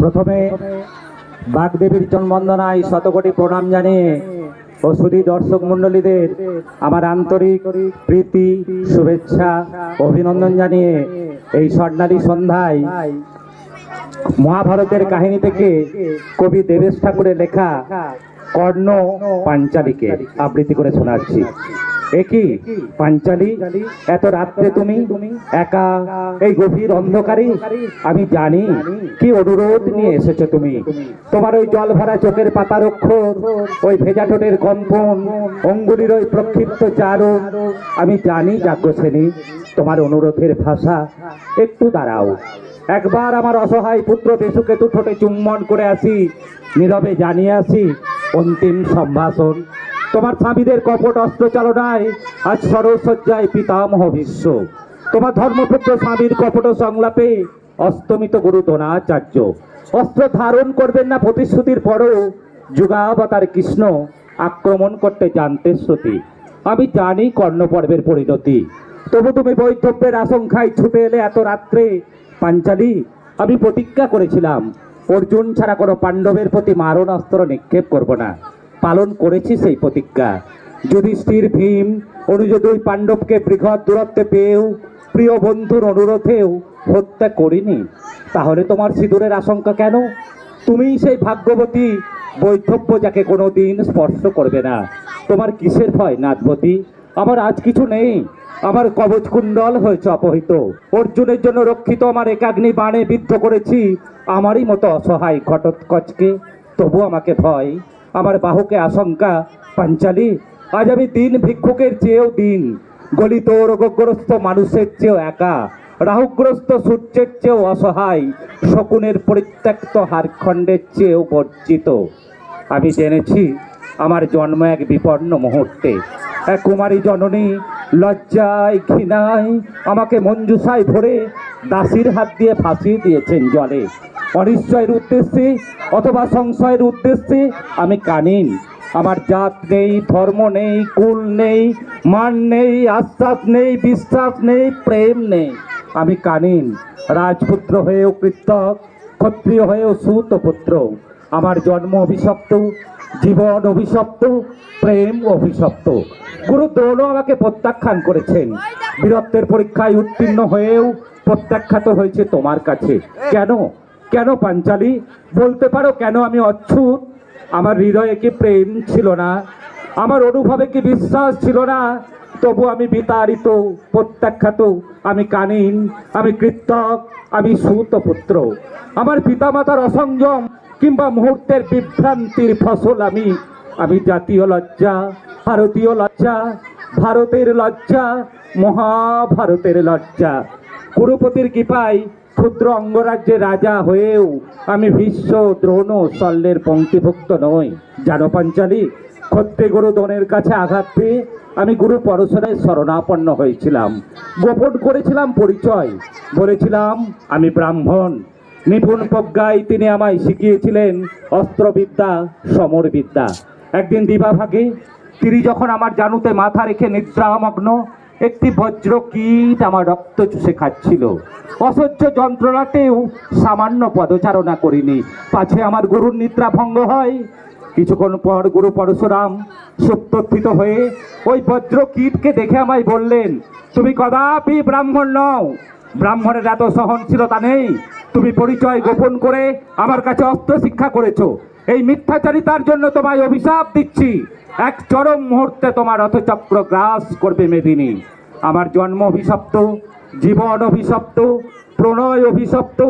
প্রথমে বাগদেবীর জন্মন্দনায় শতকোটি প্রণাম জানিয়ে ও সুধী দর্শক মণ্ডলীদের আমার আন্তরিক প্রীতি, শুভেচ্ছা, অভিনন্দন জানিয়ে এই স্বর্ণালী সন্ধ্যায় মহাভারতের কাহিনী থেকে কবি দেবেশ ঠাকুরের লেখা কর্ণ পাঞ্চালীকে আবৃত্তি করে শোনাচ্ছি। একই? পাঞ্চালি, এত রাত্রে তুমি একা? এই গভীর অন্ধকারে? আমি জানি কি অনুরোধ নিয়ে এসেছ তুমি। তোমার ওই জল ভরা চোখের পাতার অক্ষর, ওই ভেজা ঠোঁটের কম্পন, অঙ্গুলির ওই প্রক্ষিপ্ত চারণ আমি জানি যাজ্ঞসেনী, তোমার অনুরোধের ভাষা একটু দাঁড়াও। একবার আমার অসহায় পুত্র বেশুকেতু ঠোঁটে চুম্বন করে আসি, নীরবে জানিয়ে আসি, অন্তিম সম্ভাষণ। তোমার স্বামীদের কপট অস্ত্র চালনায় আজ সরসজ্জায় পিতামহ বিশ্ব তোমার ধর্মপুত্র স্বামীর কপট সংলাপে অস্তমিত গুরু দ্রোণাচার্য। অস্ত্র ধারণ করবেন না প্রতিশ্রুতির পরও যুগাবতার কৃষ্ণ আক্রমণ করতে জানতে শ্রুতি। আমি জানি কর্ণপর্বের পরিণতি। তবু তুমি বৈধব্যের আশঙ্কায় ছুটে এলে এত রাত্রে পাঞ্চালী, আমি প্রতিজ্ঞা করেছিলাম, অর্জুন ছাড়া কোনো পাণ্ডবের প্রতি মারণ অস্ত্র নিক্ষেপ করব না। পালন করেছি সেই প্রতিজ্ঞা। যুধিষ্ঠির ভীম অনুজ দুই পাণ্ডবকে বৃহৎ দূরত্বে পেয়েও প্রিয় বন্ধুর অনুরোধেও হত্যা করিনি, তাহলে তোমার সিঁদুরের আশঙ্কা কেন? তুমিই সেই ভাগ্যবতী বৈধব্য যাকে কোনো দিন স্পর্শ করবে না। তোমার কিসের ভয় নাথবতী আমার আজ কিছু নেই। আমার কবচ কুণ্ডল হয়েছে অপহৃত। অর্জুনের জন্য রক্ষিত আমার একাগ্নি বাণে বিদ্ধ করেছি। আমারই মতো অসহায় ঘটোৎকচকে তবু আমাকে ভয় আমার বাহুকে আশঙ্কা, পাঞ্চালি, আজ আমি দিন ভিক্ষুকের চেয়েও দিন। গলিত রোগগ্রস্ত মানুষের চেয়েও একা, রাহুগ্রস্ত সূর্যের চেয়েও অসহায়, শকুনের পরিত্যক্ত হারখণ্ডের চেয়েও বর্জিত। আমি জেনেছি আমার জন্ম এক বিপন্ন মুহূর্তে। এক কুমারী জননী লজ্জায় ঘৃণায় আমাকে মঞ্জুসায় ভরে দাসীর হাত দিয়ে ফাঁসিয়ে দিয়েছেন জলে। অনিশ্চয়ের উদ্দেশ্যে অথবা সংশয়ের উদ্দেশ্যে আমি কানিন। আমার জাত নেই, ধর্ম নেই, কুল নেই, মান নেই আশ্বাস নেই, বিশ্বাস নেই, প্রেম নেই। আমি কানিন, রাজপুত্র হয়েও কৃতক, ক্ষত্রিয় হয়েও সুতপুত্র আমার জন্ম অভিশপ্ত, জীবন অভিশপ্ত, প্রেম অভিশপ্ত। গুরু দ্রোণ আমাকে প্রত্যাখ্যান করেছেন। বীরত্বের পরীক্ষায় উত্তীর্ণ হয়েও প্রত্যাখ্যাত হয়েছে তোমার কাছে। কেন? কেন পাঞ্চালি? বলতে পারো কেন আমি অচ্ছুত? আমার হৃদয়ে কি প্রেম ছিল না? আমার অনুভবে কি বিশ্বাস ছিল না? তবু আমি বিতাড়িত, প্রত্যাখ্যাত, আমি কানিন, আমি কৃতক, আমি সুতপুত্র। আমার পিতামাতার অসংযম কিংবা মুহূর্তের বিভ্রান্তির ফসল আমি। আমি জাতীয় লজ্জা, ভারতীয় লজ্জা, ভারতের লজ্জা, মহাভারতের লজ্জা। কুরুপতির কৃপায় ক্ষুদ্র অঙ্গরাজ্যের রাজা হয়েও আমি ভীষ্ম দ্রোণ শল্যের পঙ্ক্তিভুক্ত নই। জানো পাঞ্চালী, ক্ষত্রে গুরু দনের কাছে আঘাত পেয়ে আমি গুরু পরশনের শরণাপন্ন হয়েছিলাম। গোপন করেছিলাম পরিচয়। বলেছিলাম, আমি ব্রাহ্মণ। নিপুণ প্রজ্ঞায় তিনি আমায় শিখিয়েছিলেন অস্ত্রবিদ্যা, সমরবিদ্যা। একদিন দিবাভাগে, তিনি যখন আমার জানুতে মাথা রেখে নিদ্রামগ্ন একটি বজ্র কীট আমার রক্ত চুষে খাচ্ছিল। অসহ্য যন্ত্রণাতেও সামান্য পদচারণা করিনি। পাছে আমার গুরুর নিদ্রা ভঙ্গ হয়। কিছুক্ষণ পর গুরু পরশুরাম সুপ্তথিত হয়ে ওই বজ্র কীটকে দেখে আমায় বললেন, তুমি কদাপি ব্রাহ্মণ নও। ব্রাহ্মণের এত সহনশীলতা নেই। তুমি পরিচয় গোপন করে আমার কাছে অস্ত্র শিক্ষা করেছ। এই মিথ্যাচারিতার জন্য তোমায় অভিশাপ দিচ্ছি। এক চরম মুহূর্তে তোমার রথচক্র গ্রাস করবে মেদিনী। আমার জন্ম অভিশপ্ত, জীবন অভিশপ্ত, প্রণয় অভিশপ্ত,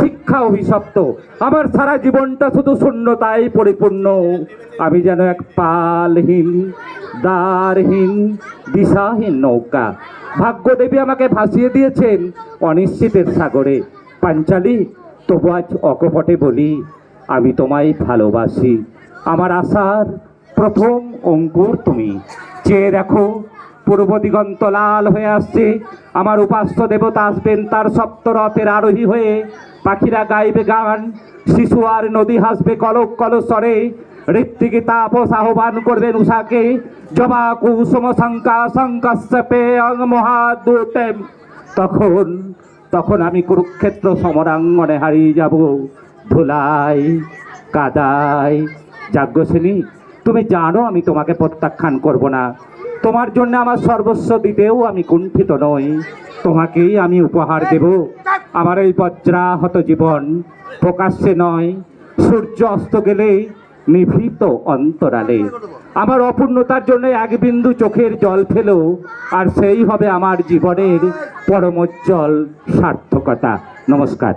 শিক্ষা অভিশপ্ত। আমার সারা জীবনটা শুধু শূন্যতায় পরিপূর্ণ। আমি যেন এক পালহীন, দ্বারহীন, দিশাহীন নৌকা। ভাগ্যদেবী আমাকে ভাসিয়ে দিয়েছেন অনিশ্চিতের সাগরে। পাঞ্চালি, তবু আজ অকপটে বলি আমি তোমায় ভালোবাসি। আমার আশার প্রথম অঙ্কুর তুমি। চেয়ে দেখো, পূর্ব দিগন্ত লাল হয়ে আসছে। আমার উপাস্য দেবতা আসবেন, তার সপ্তরথের আরোহী হয়ে। পাখিরা গাইবে গান, শিশু আর নদী হাসবে কলক কলস্বরে। ঋত্বিকে তাপস আহ্বান করবেন উষাকে। জবা কুসুম শঙ্কা শঙ্কস্যপে অং মহাদূতেম তখন তখন আমি কুরুক্ষেত্র সমরাঙ্গনে হারিয়ে যাব। ধুলাই, কাদাই যাজ্ঞসেনী তুমি জানো আমি তোমাকে প্রত্যাখ্যান করব না। তোমার জন্য আমার সর্বস্ব দিতেও আমি কুণ্ঠিত নই। তোমাকেই আমি উপহার দেব। আমার এই বজ্রাহত জীবন প্রকাশ্যে নয়। সূর্য অস্ত গেলেই নিভৃত অন্তরালে। আমার অপূর্ণতার জন্য এক বিন্দু চোখের জল ফেলো, আর সেই হবে আমার জীবনের পরমোজ্জ্বল সার্থকতা। নমস্কার।